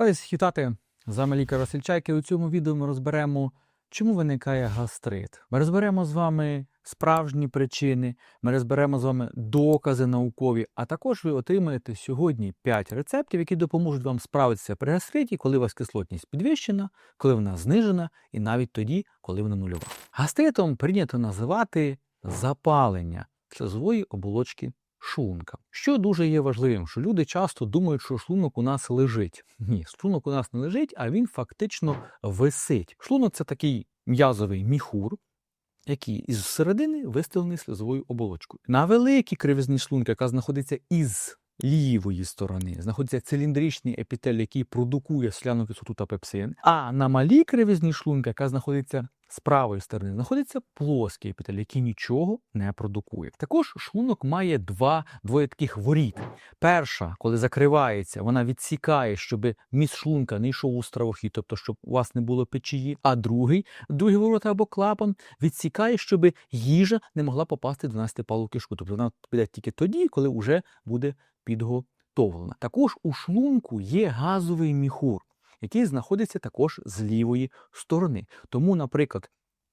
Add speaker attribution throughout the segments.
Speaker 1: Раді всіх вітати. З вами лікар Василь Чайки. У цьому відео ми розберемо, чому виникає гастрит. Ми розберемо з вами справжні причини, ми розберемо з вами докази наукові, а також ви отримаєте сьогодні 5 рецептів, які допоможуть вам справитися при гастриті, коли у вас кислотність підвищена, коли вона знижена, і навіть тоді, коли вона нульова. Гастритом прийнято називати запалення слизової оболочки шлунка. Що дуже є важливим, що люди часто думають, що шлунок у нас лежить. Ні, шлунок у нас не лежить, а він фактично висить. Шлунок це такий м'язовий міхур, який із середини вистелений слизовою оболочкою. На великій кривизні шлунка, яка знаходиться із лівої сторони, знаходиться циліндричний епітель, який продукує сляну кислоту та пепсин. А на малій кривизні шлунка, яка знаходиться з правої сторони, знаходиться плоский епітель, який нічого не продукує. Також шлунок має два двоє таких воріт. Перша, коли закривається, вона відсікає, щоб міст шлунка не йшов у стравохід, тобто щоб у вас не було печії. А другий, другий ворот або клапан відсікає, щоб їжа не могла попасти до 12 палу кишку. Тобто вона піде тільки тоді, коли вже буде підготовлена. Також у шлунку є газовий міхур, який знаходиться також з лівої сторони. Тому, наприклад.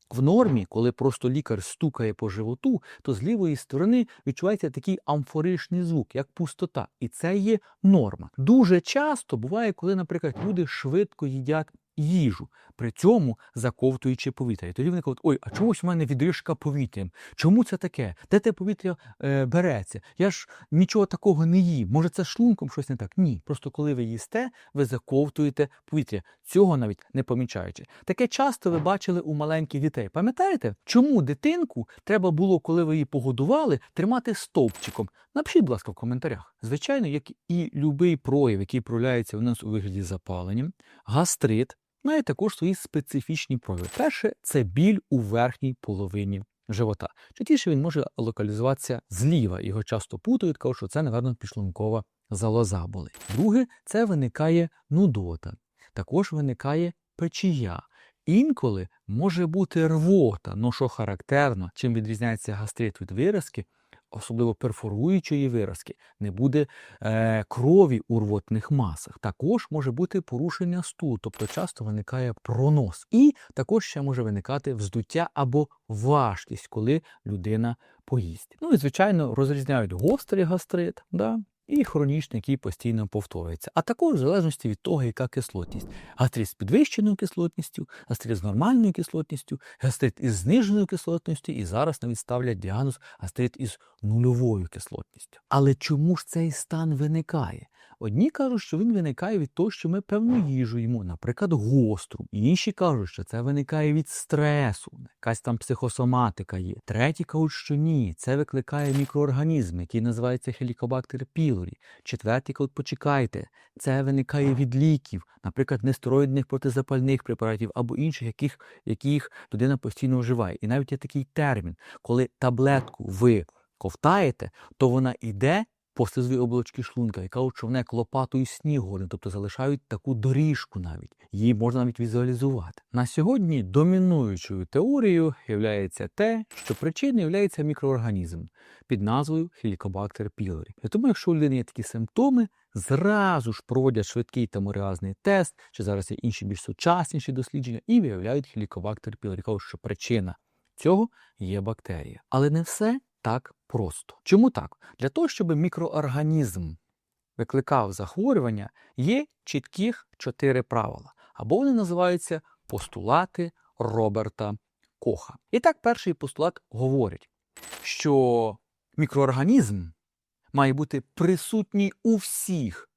Speaker 1: В нормі, коли просто лікар стукає по животу, то з лівої сторони відчувається такий амфоричний звук, як пустота. І це є норма. Дуже часто буває, коли, наприклад, люди швидко їдять їжу, при цьому заковтуючи повітря. І тоді вони кажуть, ой, а чомусь у мене відрижка повітрям. Чому це таке? Де те повітря е, береться? Я ж нічого такого не їм. Може, це шлунком щось не так? Ні. Просто коли ви їсте, ви заковтуєте повітря, цього навіть не помічаючи. Таке часто ви бачили у маленьких дітей. Пам'ятаєте, чому дитинку треба було, коли ви її погодували, тримати стовпчиком? Напишіть, будь ласка, в коментарях. Звичайно, як і будь-який прояв, який проявляється у нас у вигляді запалення, гастрит має також свої специфічні прояви. Перше це біль у верхній половині живота. Частіше він може локалізуватися зліва. Його часто путають, кажуть, що це, напевно, підшлункова залоза були. Друге, це виникає нудота. Також виникає печія. Інколи може бути рвота, ну що характерно, чим відрізняється гастрит від виразки, особливо перфоруючої виразки, не буде е, крові у рвотних масах. Також може бути порушення стулу, тобто часто виникає пронос. І також ще може виникати вздуття або важкість, коли людина поїсть. Ну і звичайно розрізняють гострий гастрит. Да? І хронічний, який постійно повторюється, а також в залежності від того, яка кислотність. Гастрит з підвищеною кислотністю, гастрит з нормальною кислотністю, гастрит із зниженою кислотністю, і зараз навіть ставлять діагноз гастрит із нульовою кислотністю. Але чому ж цей стан виникає? Одні кажуть, що він виникає від того, що ми певну їжу їмо, наприклад, гостру. Інші кажуть, що це виникає від стресу, якась там психосоматика є. Треті кажуть, що ні, це викликає мікроорганізм, який називається Helicobacter pylori. Четверті кажуть, почекайте, це виникає від ліків, наприклад, нестероїдних протизапальних препаратів або інших, яких, яких людина постійно вживає. І навіть є такий термін, коли таблетку ви ковтаєте, то вона йде по слизовій оболочці шлунка, яка кажуть, що вона як лопатою снігу, тобто залишають таку доріжку навіть. Її можна навіть візуалізувати. На сьогодні домінуючою теорією є те, що причиною є мікроорганізм під назвою Helicobacter pylori. І тому, якщо у людини є такі симптоми, зразу ж проводять швидкий тамореазний тест, чи зараз є інші більш сучасніші дослідження, і виявляють Helicobacter pylori. Кажуть, що причина цього є бактерія. Але не все так просто. Чому так? Для того, щоб мікроорганізм викликав захворювання, є чітких чотири правила, або вони називаються постулати Роберта Коха. І так, перший постулат говорить, що мікроорганізм має бути присутній у всіх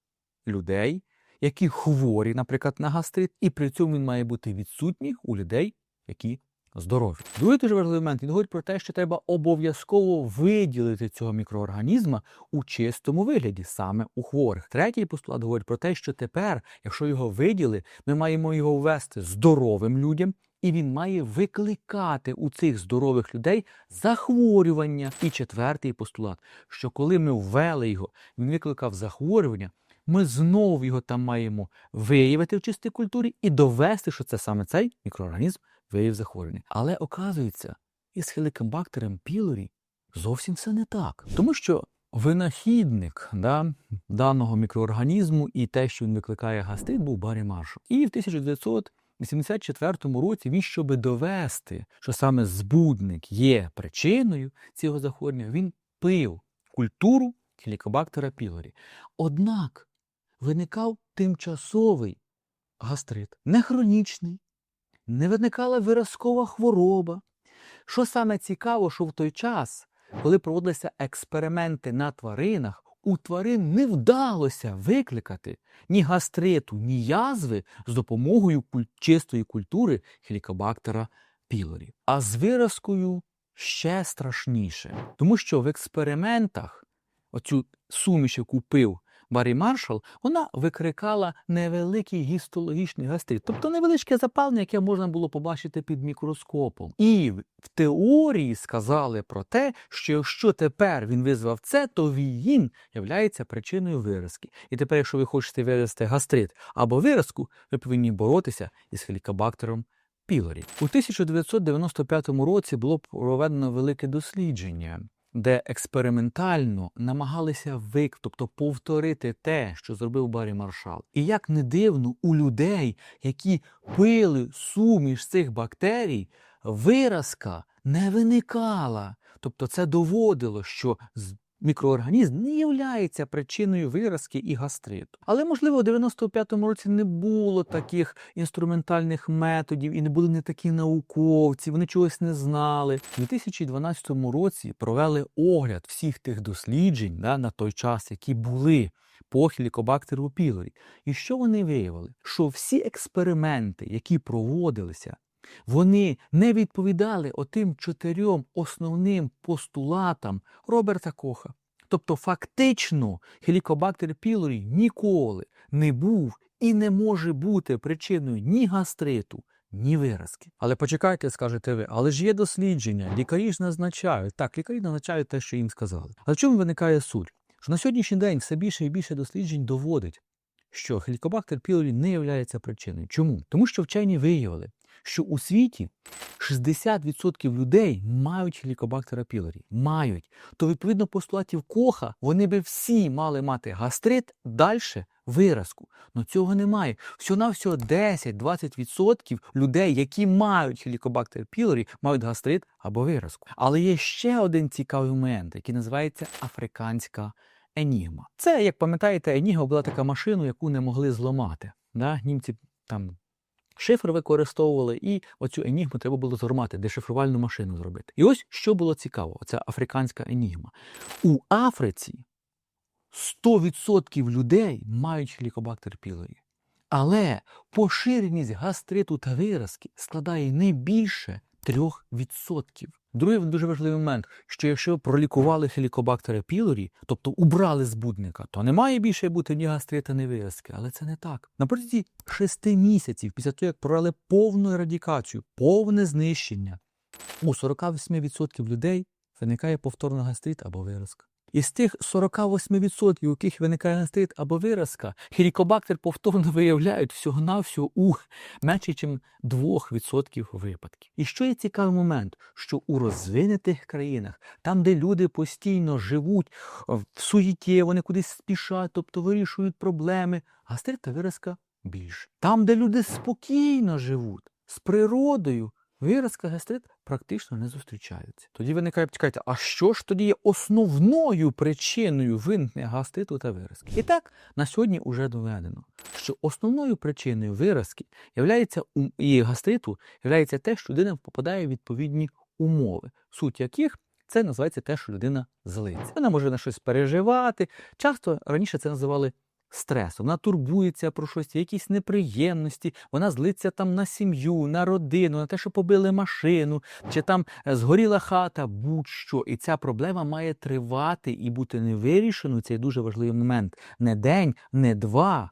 Speaker 1: людей, які хворі, наприклад, на гастрит, і при цьому він має бути відсутній у людей, які здорові. Другий дуже важливий момент. Він говорить про те, що треба обов'язково виділити цього мікроорганізма у чистому вигляді, саме у хворих. Третій постулат говорить про те, що тепер, якщо його виділи, ми маємо його ввести здоровим людям. І він має викликати у цих здорових людей захворювання. І четвертий постулат, що коли ми ввели його, він викликав захворювання, ми знову його там маємо виявити в чистій культурі і довести, що це саме цей мікроорганізм виявив захворювання. Але оказується, із хеликобактером пілорі зовсім все не так. Тому що винахідник да, даного мікроорганізму і те, що він викликає гастрит, був Баррі Маршал. І в 1984 році він, щоб довести, що саме збудник є причиною цього захворювання, він пив культуру хелікобактера пілорі. Однак виникав тимчасовий гастрит, не хронічний, не виникала виразкова хвороба. Що саме цікаво, що в той час, коли проводилися експерименти на тваринах, у тварин не вдалося викликати ні гастриту, ні язви з допомогою чистої культури хелікобактера пілорі. А з виразкою ще страшніше, тому що в експериментах оцю суміш, яку пив Баррі Маршал, вона викрикала невеликий гістологічний гастрит, тобто невеличке запалення, яке можна було побачити під мікроскопом. І в в теорії сказали про те, що якщо тепер він визвав це, то він являється причиною виразки. І тепер, якщо ви хочете вивести гастрит або виразку, ви повинні боротися із хелікобактером пілорі. У 1995 році було проведено велике дослідження, де експериментально намагалися вик, тобто повторити те, що зробив Баррі Маршал. І як не дивно, у людей, які пили суміш цих бактерій, виразка не виникала. Тобто це доводило, що мікроорганізм не є причиною виразки і гастриту. Але, можливо, у 95-му році не було таких інструментальних методів і не були не такі науковці, вони чогось не знали. У 2012 році провели огляд всіх тих досліджень да, на той час, які були по хелікобактеру пілорі. І що вони виявили? Що всі експерименти, які проводилися, вони не відповідали отим чотирьом основним постулатам Роберта Коха. Тобто, фактично, хелікобактер пілорі ніколи не був і не може бути причиною ні гастриту, ні виразки. Але почекайте, скажете ви, але ж є дослідження, лікарі ж назначають. Так, лікарі назначають те, що їм сказали. Але в чому виникає суть? Що на сьогоднішній день все більше і більше досліджень доводить, що хелікобактер пілорі не є причиною. Чому? Тому що вчені виявили, що у світі 60% людей мають хелікобактера пілорі. Мають. То відповідно постулатів Коха вони би всі мали мати гастрит, далі виразку. Но цього немає. Всього-навсього 10-20% людей, які мають хелікобактер пілорі, мають гастрит або виразку. Але є ще один цікавий момент, який називається африканська енігма. Це, як пам'ятаєте, енігма була така машина, яку не могли зламати. Да? Німці там шифр використовували, і оцю енігму треба було зламати, дешифрувальну машину зробити. І ось що було цікаво: оця африканська енігма. У Африці 100% людей мають хелікобактер пілої. Але поширеність гастриту та виразки складає не більше 3%. Другий дуже важливий момент, що якщо пролікували хелікобактери пілорі, тобто убрали збудника, то не має більше бути ні гастрита, ні виразки. Але це не так. На протязі шести місяців, після того, як провели повну ерадікацію, повне знищення, у 48% людей виникає повторно гастрит або виразка. Із тих 48%, у яких виникає гастрит або виразка, хелікобактер повторно виявляють всього-навсього у менше, ніж 2% випадків. І що є цікавий момент, що у розвинутих країнах, там, де люди постійно живуть в суєті, вони кудись спішать, тобто вирішують проблеми, гастрит та виразка більше. Там, де люди спокійно живуть з природою, виразка гастрит практично не зустрічаються. Тоді виникає, чекайте, а що ж тоді є основною причиною виникнення гастриту та виразки? І так, на сьогодні вже доведено, що основною причиною виразки являється, і гастриту являється те, що людина попадає в відповідні умови, суть яких це називається те, що людина злиться. Вона може на щось переживати. Часто раніше це називали стресом. Вона турбується про щось, якісь неприємності, вона злиться там на сім'ю, на родину, на те, що побили машину, чи там е, згоріла хата, будь-що. І ця проблема має тривати і бути невирішеною. Цей дуже важливий момент. Не день, не два.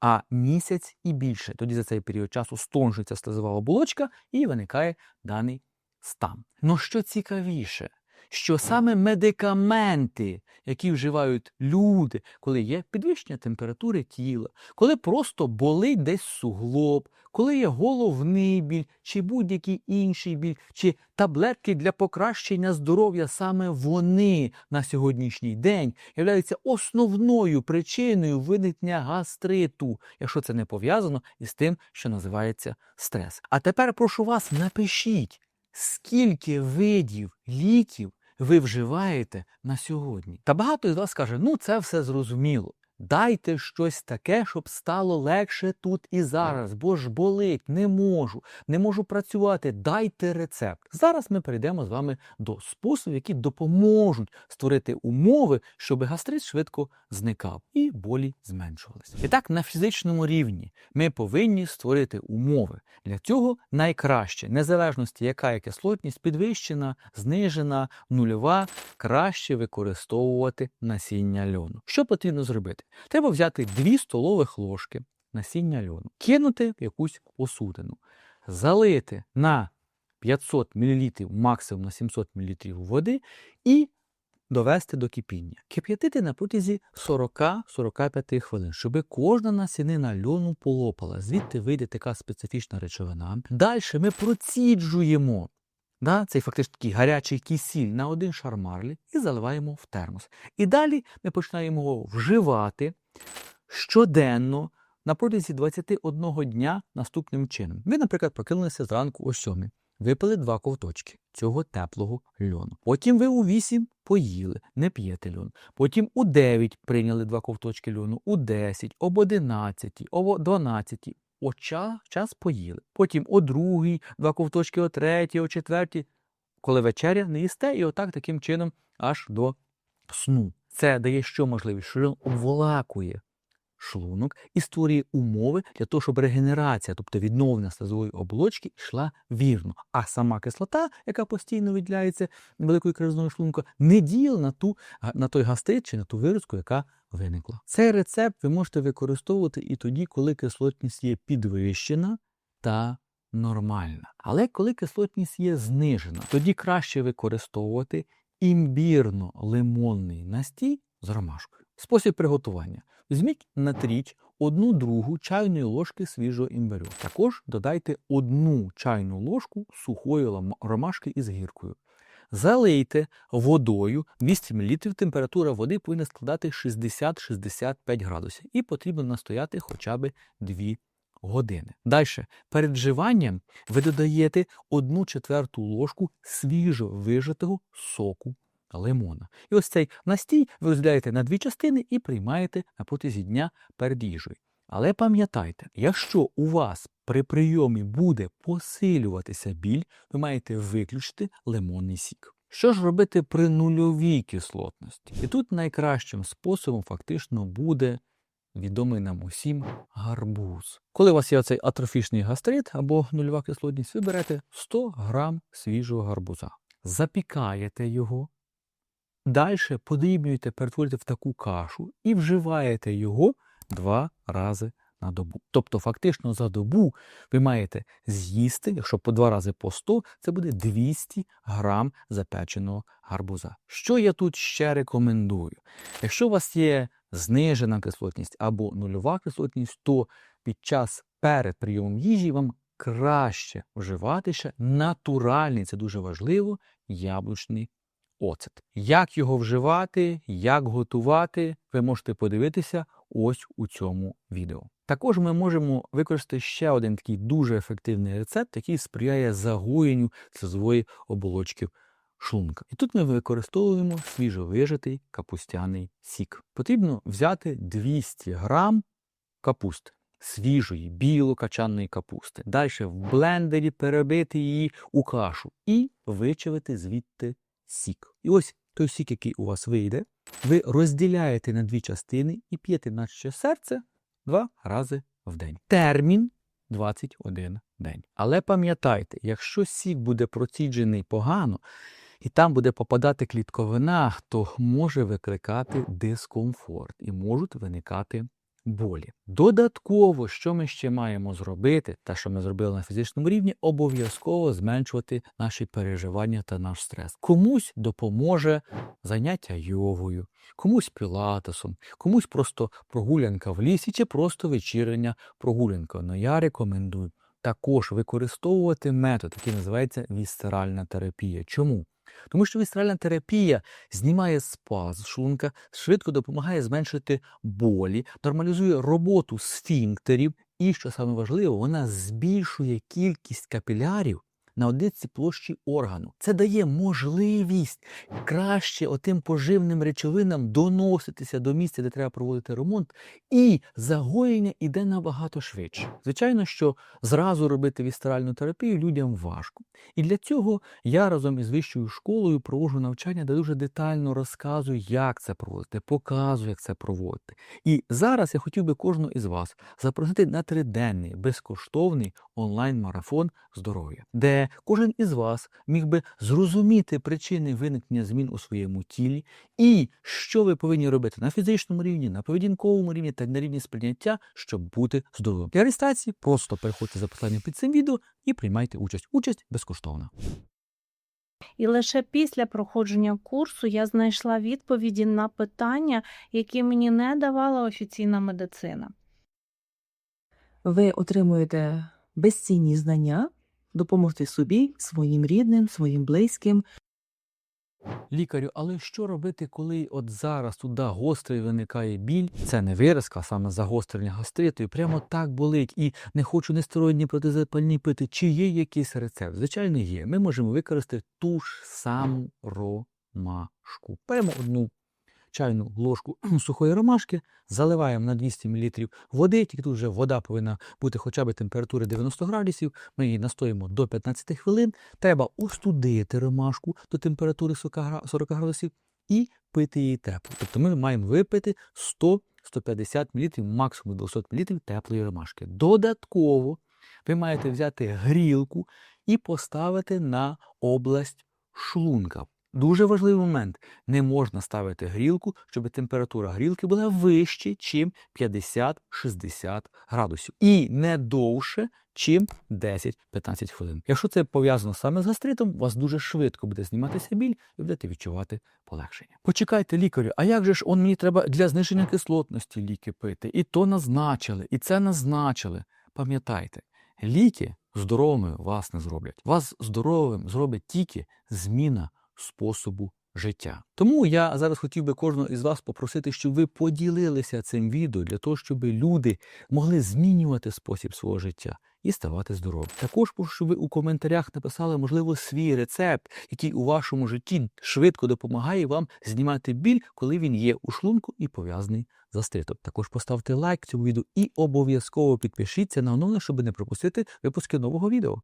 Speaker 1: А місяць і більше. Тоді за цей період часу стонжується слизова оболочка і виникає даний стан. Ну що цікавіше, що саме медикаменти, які вживають люди, коли є підвищення температури тіла, коли просто болить десь суглоб, коли є головний біль, чи будь-який інший біль, чи таблетки для покращення здоров'я, саме вони на сьогоднішній день являються основною причиною виникнення гастриту, якщо це не пов'язано із тим, що називається стрес. А тепер прошу вас, напишіть, скільки видів ліків ви вживаєте на сьогодні. Та багато з вас каже, ну це все зрозуміло. Дайте щось таке, щоб стало легше тут і зараз, бо ж болить, не можу, не можу працювати. Дайте рецепт. Зараз ми перейдемо з вами до способів, які допоможуть створити умови, щоб гастрит швидко зникав і болі зменшувалися. І так, на фізичному рівні ми повинні створити умови. Для цього найкраще, незалежності, яка кислотність, підвищена, знижена, нульова, краще використовувати насіння льону. Що потрібно зробити? Треба взяти 2 столових ложки насіння льону, кинути в якусь посудину, залити на 500 мл, максимум на 700 мл води і довести до кипіння. Кип'ятити на протязі 40-45 хвилин, щоб кожна насінина льону полопала. Звідти вийде така специфічна речовина. Далі ми проціджуємо да, цей фактично такий гарячий кисіль на один шар марлі і заливаємо в термос. І далі ми починаємо його вживати щоденно на протязі 21 дня наступним чином. Ви, наприклад, прокинулися зранку о 7, випили два ковточки цього теплого льону. Потім ви у 8 поїли, не п'єте льон. Потім у 9 прийняли два ковточки льону, у 10, об 11, об 12. О час, поїли. Потім о другій, два ковточки о третій, о четвертій, коли вечеря не їсте, і отак таким чином аж до сну. Це дає що можливість, що він обволакує шлунок і створює умови для того, щоб регенерація, тобто відновлення слизової оболочки, йшла вірно. А сама кислота, яка постійно виділяється великою кризною шлунка, не діяла на ту на той гастрит чи на ту виразку, яка виникла. Цей рецепт ви можете використовувати і тоді, коли кислотність є підвищена та нормальна. Але коли кислотність є знижена, тоді краще використовувати імбірно-лимонний настій з ромашкою. Спосіб приготування. Візьміть натріть одну другу чайної ложки свіжого імбирю. Також додайте одну чайну ложку сухої ромашки із гіркою. Залийте водою 200 мл. Температура води повинна складати 60-65 градусів і потрібно настояти хоча б 2 години. Далі, перед вживанням ви додаєте 1 четверту ложку свіжо вижатого соку лимона. І ось цей настій ви розділяєте на дві частини і приймаєте на протязі дня перед їжею. Але пам'ятайте, якщо у вас при прийомі буде посилюватися біль, ви маєте виключити лимонний сік. Що ж робити при нульовій кислотності? І тут найкращим способом фактично буде відомий нам усім гарбуз. Коли у вас є оцей атрофічний гастрит або нульова кислотність, ви берете 100 грам свіжого гарбуза, запікаєте його, далі подрібнюєте, перетворюєте в таку кашу і вживаєте його два рази на добу. Тобто, фактично за добу ви маєте з'їсти, якщо по два рази по 100, це буде 200 грам запеченого гарбуза. Що я тут ще рекомендую? Якщо у вас є знижена кислотність або нульова кислотність, то під час перед прийомом їжі вам краще вживати ще натуральний, це дуже важливо, яблучний оцет. Як його вживати, як готувати, ви можете подивитися ось у цьому відео. Також ми можемо використати ще один такий дуже ефективний рецепт, який сприяє загоєнню слизової оболочки шлунка. І тут ми використовуємо свіжовижатий капустяний сік. Потрібно взяти 200 грам капусти. Свіжої, білокачаної капусти. Далі в блендері перебити її у кашу і вичавити звідти сік. І ось той сік, який у вас вийде, ви розділяєте на дві частини і п'єте наче серце два рази в день. Термін 21 день. Але пам'ятайте, якщо сік буде проціджений погано, і там буде попадати клітковина, то може викликати дискомфорт і можуть виникати болі. Додатково, що ми ще маємо зробити, те, що ми зробили на фізичному рівні, обов'язково зменшувати наші переживання та наш стрес. Комусь допоможе заняття йогою, комусь пілатесом, комусь просто прогулянка в лісі чи просто вечірня прогулянка. Ну я рекомендую також використовувати метод, який називається вісцеральна терапія. Чому? Тому що вісцеральна терапія знімає спазм шлунка, швидко допомагає зменшити болі, нормалізує роботу сфінктерів і, що саме важливо, вона збільшує кількість капілярів на одиниці площі органу. Це дає можливість краще отим поживним речовинам доноситися до місця, де треба проводити ремонт, і загоєння іде набагато швидше. Звичайно, що зразу робити вістеральну терапію людям важко. І для цього я разом із вищою школою проводжу навчання, де дуже детально розказую, як це проводити, показую, як це проводити. І зараз я хотів би кожного із вас запросити на триденний безкоштовний онлайн-марафон здоров'я, де кожен із вас міг би зрозуміти причини виникнення змін у своєму тілі і що ви повинні робити на фізичному рівні, на поведінковому рівні та на рівні сприйняття, щоб бути здоровим. Для реєстрації просто переходьте за посиланням під цим відео і приймайте участь. Участь безкоштовна.
Speaker 2: І лише після проходження курсу я знайшла відповіді на питання, які мені не давала офіційна медицина.
Speaker 3: ви отримуєте безцінні знання, допомогти собі, своїм рідним, своїм близьким.
Speaker 1: Лікарю, але що робити, коли от зараз туди гострий виникає біль? Це не виразка, а саме загострення гастриту, і прямо так болить, і не хочу нестероїдні протизапальні пити. Чи є якийсь рецепт? Звичайно, є. Ми можемо використати ту ж саму ромашку. Беремо одну чайну ложку сухої ромашки, заливаємо на 200 мл води, тільки тут вже вода повинна бути хоча б температури 90 градусів. Ми її настоїмо до 15 хвилин. Треба остудити ромашку до температури 40 градусів і пити її тепло. Тобто ми маємо випити 100-150 мл, максимум 200 мл теплої ромашки. Додатково ви маєте взяти грілку і поставити на область шлунка. Дуже важливий момент. Не можна ставити грілку, щоб температура грілки була вище, чим 50-60 градусів. І не довше, чим 10-15 хвилин. Якщо це пов'язано саме з гастритом, у вас дуже швидко буде зніматися біль і будете відчувати полегшення. Почекайте, лікарю, а як же ж он мені треба для зниження кислотності ліки пити? І то назначили, і це назначили. Пам'ятайте, ліки здоровими вас не зроблять. Вас здоровим зробить тільки зміна способу життя. Тому я зараз хотів би кожного із вас попросити, щоб ви поділилися цим відео для того, щоб люди могли змінювати спосіб свого життя і ставати здоровим. Також щоб ви у коментарях написали, можливо, свій рецепт, який у вашому житті швидко допомагає вам знімати біль, коли він є у шлунку і пов'язаний з гастритом. Також поставте лайк цьому відео і обов'язково підпишіться на оновлення, щоб не пропустити випуски нового відео.